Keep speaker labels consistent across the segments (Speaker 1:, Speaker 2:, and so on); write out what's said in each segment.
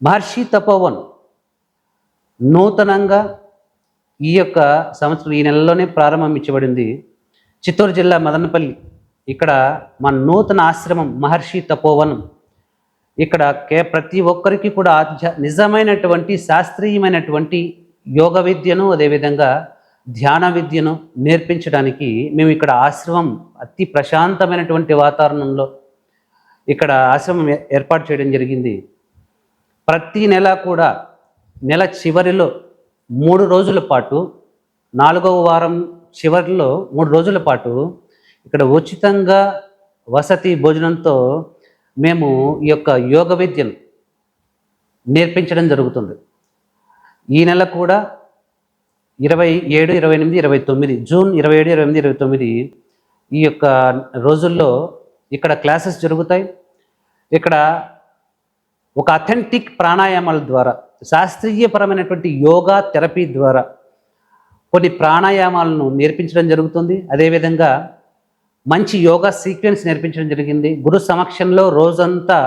Speaker 1: మహర్షి తపోవన్ నూతనంగా ఈ యొక్క సంవత్సరం ఈ నెలలోనే ప్రారంభించబడింది చిత్తూరు జిల్లా మదనపల్లి. ఇక్కడ మన నూతన ఆశ్రమం మహర్షి తపోవనం ఇక్కడ కే ప్రతి ఒక్కరికి కూడా ఆధ్యా నిజమైనటువంటి శాస్త్రీయమైనటువంటి యోగ విద్యను అదేవిధంగా ధ్యాన విద్యను నేర్పించడానికి మేము ఇక్కడ ఆశ్రమం అతి ప్రశాంతమైనటువంటి వాతావరణంలో ఇక్కడ ఆశ్రమం ఏర్పాటు చేయడం జరిగింది. ప్రతి నెల కూడా నెల చివరిలో మూడు రోజుల పాటు నాలుగవ వారం చివరిలో మూడు రోజుల పాటు ఇక్కడ ఉచితంగా వసతి భోజనంతో మేము ఈ యొక్క యోగ విద్యను నేర్పించడం జరుగుతుంది. ఈ నెల కూడా ఇరవై ఏడు ఇరవై ఎనిమిది ఇరవై తొమ్మిది జూన్ ఇరవై ఏడు ఇరవై ఎనిమిది ఇరవై తొమ్మిది ఈ యొక్క రోజుల్లో ఇక్కడ క్లాసెస్ జరుగుతాయి. ఇక్కడ ఒక అథెంటిక్ ప్రాణాయామాల ద్వారా శాస్త్రీయపరమైనటువంటి యోగా థెరపీ ద్వారా కొన్ని ప్రాణాయామాలను నేర్పించడం జరుగుతుంది. అదేవిధంగా మంచి యోగా సీక్వెన్స్ నేర్పించడం జరిగింది. గురు సమక్షంలో రోజంతా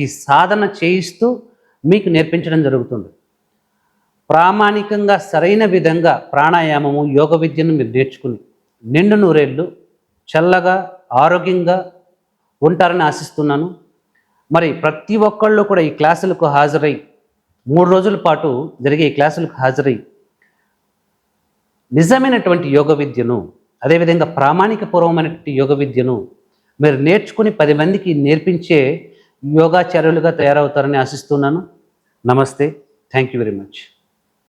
Speaker 1: ఈ సాధన చేయిస్తూ మీకు నేర్పించడం జరుగుతుంది. ప్రామాణికంగా సరైన విధంగా ప్రాణాయామము యోగ విద్యను మీరు నేర్చుకుని నిండు నూరేళ్ళు చల్లగా ఆరోగ్యంగా ఉంటారని ఆశిస్తున్నాను. మరి ప్రతి ఒక్కళ్ళు కూడా ఈ క్లాసులకు హాజరై మూడు రోజుల పాటు జరిగే ఈ క్లాసులకు హాజరై నిజమైనటువంటి యోగ విద్యను అదేవిధంగా ప్రామాణికపూర్వమైనటువంటి యోగ విద్యను మీరు నేర్చుకుని పది మందికి నేర్పించే యోగాచార్యులుగా తయారవుతారని ఆశిస్తున్నాను. నమస్తే. Thank you very much